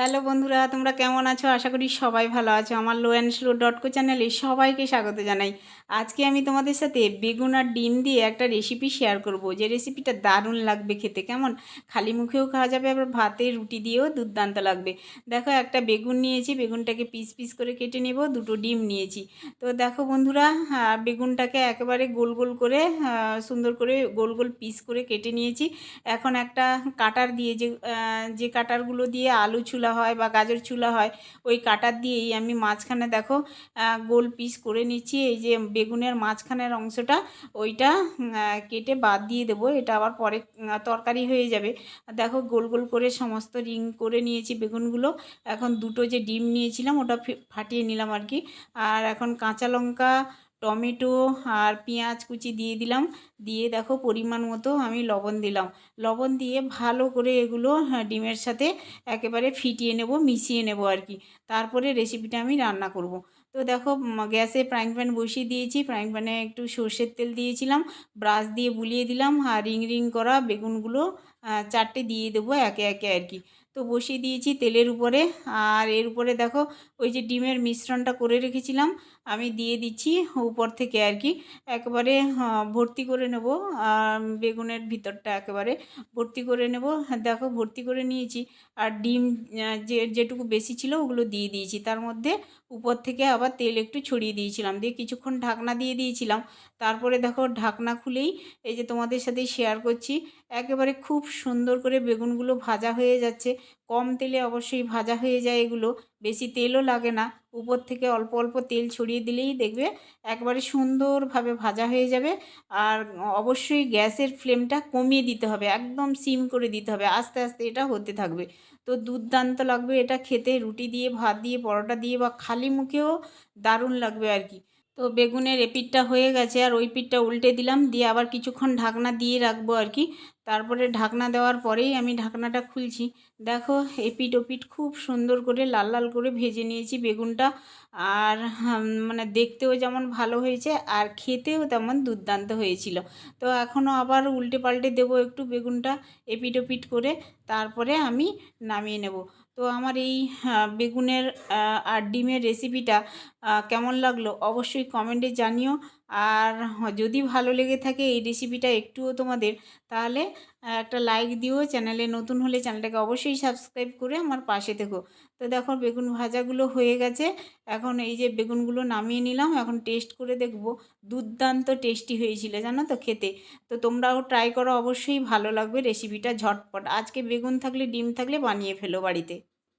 Hello বন্ধুরা, তোমরা কেমন আছো? আশা করি সবাই ভালো আছো। আমার low and slow dot co চ্যানেলে সবাইকে স্বাগত জানাই। আজকে আমি তোমাদের সাথে বেগুন আর ডিম দিয়ে একটা রেসিপি শেয়ার করব। যে রেসিপিটা দারুণ লাগবে খেতে, কেমন? খালি মুখেও খাওয়া যাবে, আবার ভাতে রুটি দিয়েও দুর্দান্ত লাগবে। দেখো, একটা বেগুন নিয়েছি, বেগুনটাকে পিস পিস করে কেটে নেব, দুটো ডিম নিয়েছি। তো দেখো বন্ধুরা বেগুনটাকে একেবারে গোল গোল করে সুন্দর করে গোল গোল পিস করে কেটে নিয়েছি। এখন একটা কাটার দিয়ে, যে যে কাটারগুলো দিয়ে আলু চুলা হয় বা গাজর চুলা হয়, ওই কাটার দিয়েই আমি মাঝখানে দেখো গোল পিস করে নিচ্ছি। এই যে বেগুনের মাঝখানের অংশটা, ওইটা কেটে বাদ দিয়ে দেবো। এটা আবার পরে তরকারি হয়ে যাবে। দেখো, গোল গোল করে সমস্ত রিং করে নিয়েছি বেগুনগুলো। এখন দুটো যে ডিম নিয়েছিলাম, ওটা ফাটিয়ে নিলাম আর কি। আর এখন কাঁচা লঙ্কা টমেটো আর পেঁয়াজ কুচি দিয়ে দিলাম। দিয়ে দেখো পরিমাণ মতো আমি লবণ দিলাম। লবণ দিয়ে ভালো করে এগুলো হ্যাঁ, ডিমের সাথে একেবারে ফিটিয়ে নেব মিশিয়ে নেব আর কি। তারপরে রেসিপিটা আমি রান্না করব। তো দেখো গ্যাসে ফ্রাইং প্যান বসিয়ে দিয়েছি। ফ্রাইং প্যানে একটু সর্ষের তেল দিয়েছিলাম, ব্রাশ দিয়ে বুলিয়ে দিলাম আর রিং রিং করা বেগুনগুলো চারটে দিয়ে দেবো একে একে আর কি। তো বসিয়ে দিয়েছি তেলের উপরে। আর এর উপরে দেখো, ওই যে ডিমের মিশ্রণটা করে রেখেছিলাম, আমি দিয়ে দিচ্ছি উপর থেকে আর কি। একেবারে ভর্তি করে নেব বেগুনের ভিতরটা একেবারে ভর্তি করে নেব। দেখো, ভর্তি করে নিয়েছি। আর ডিম যে, যেটুকু বেশি ছিল ওগুলো দিয়ে দিয়েছি। তার মধ্যে উপর থেকে আবার তেল একটু ছড়িয়ে দিয়েছিলাম। দিয়ে কিছুক্ষণ ঢাকনা দিয়ে দিয়েছিলাম। তারপরে দেখো ঢাকনা খুলেই এই যে তোমাদের সাথে শেয়ার করছি, একেবারে খুব সুন্দর করে বেগুনগুলো ভাজা হয়ে যাচ্ছে। কম তেলে অবশ্যই ভাজা হয়ে যায় এগুলো। বেশি তেলও লাগে না। উপর থেকে অল্প অল্প তেল ছড়িয়ে দিলেই দেখবে একবারে সুন্দরভাবে ভাজা হয়ে যাবে। আর অবশ্যই গ্যাসের ফ্লেমটা কমিয়ে দিতে হবে, একদম সিম করে দিতে হবে, আস্তে আস্তে এটা হতে থাকবে। তো দুর্দান্ত লাগবে এটা খেতে, রুটি দিয়ে, ভাত দিয়ে, পরোটা দিয়ে বা খালি মুখেও দারুণ লাগবে আর কি। তো বেগুনের এপিটটা হয়ে গেছে, আর ওই পিঠটা উল্টে দিলাম, দিয়ে আবার কিছুক্ষণ ঢাকনা দিয়ে রাখব আর কি। তারপরে ঢাকনা দেওয়ার পরেই আমি ঢাকনাটা খুলছি। দেখো এপিট ওপিট খুব সুন্দর করে লাল লাল করে ভেজে নিয়েছি বেগুনটা, আর মানে দেখতেও যেমন ভালো হয়েছে, আর খেতেও তেমন দুর্দান্ত হয়েছিল। তো এখনও আবার উল্টে পাল্টে দেবো একটু বেগুনটা এপিট ওপিট করে, তারপরে আমি নামিয়ে নেব। তো আমার এই আহ, বেগুনের আর ডিমের রেসিপিটা কেমন লাগল অবশ্যই কমেন্টে জানিও। আর যদি ভালো লেগে থাকে এই রেসিপিটা একটুও তোমাদের তাহলে একটা লাইক দিও। চ্যানেলে নতুন হলে চ্যানেলটাকে অবশ্যই সাবস্ক্রাইব করে আমার পাশে থেকো। তো দেখো বেগুন ভাজাগুলো হয়ে গেছে। এখন এই যে বেগুনগুলো নামিয়ে নিলাম এখন টেস্ট করে দেখব। দুর্দান্ত টেস্টি হয়েছিল জানো তো খেতে। তো তোমরাও ট্রাই করো অবশ্যই ভালো লাগবে রেসিপিটা ঝটপট। আজকে বেগুন থাকলে ডিম থাকলে বানিয়ে ফেলো বাড়িতে।